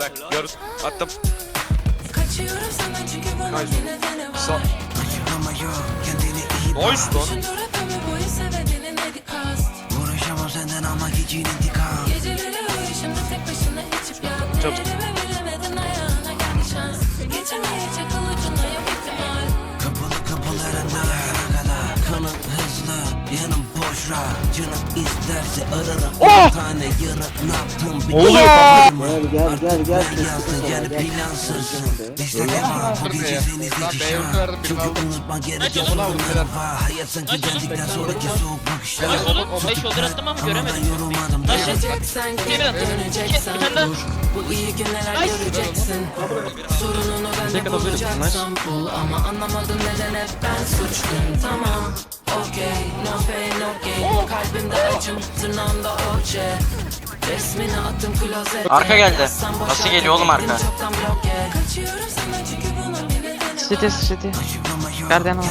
Bak gör. Attım. Kaçıyorum senden çünkü bunun Kaç. nedeni var. Sa Nice lan. Düşündürüp ömür boyu sebebini ne kast. Uğraşamam senden ama gecenin dikkat. Geceleri uyuşumda tek başına içip yat. Çok. Elime bilemedin ayağına geldi şans. Geçemeyecek alıcına yok ihtimal. Kapalı kapılarında kanıtlı hızlı yanım boşra Canım isterse ararım Oh! Bir tane yarın ne yaptım bir Oluyor. Gel Gel, gel, gel, Ben gel. yazdı yani Gel. plansızsın İstedim ama bu gece seni seçeceğim Çünkü unutma gerek yok bunların var Hayat sanki geldikten sonraki soğuk bakışlar attım ama Ama göremedim. ben yorulmadım da döneceksen dur Bu iyi günler göreceksin. Sorununu ben de bulacaksam bul Ama anlamadım neden hep ben suçluyum. Tamam Arka geldi. Nasıl geliyor oğlum arka? City city. Gardiyanı var.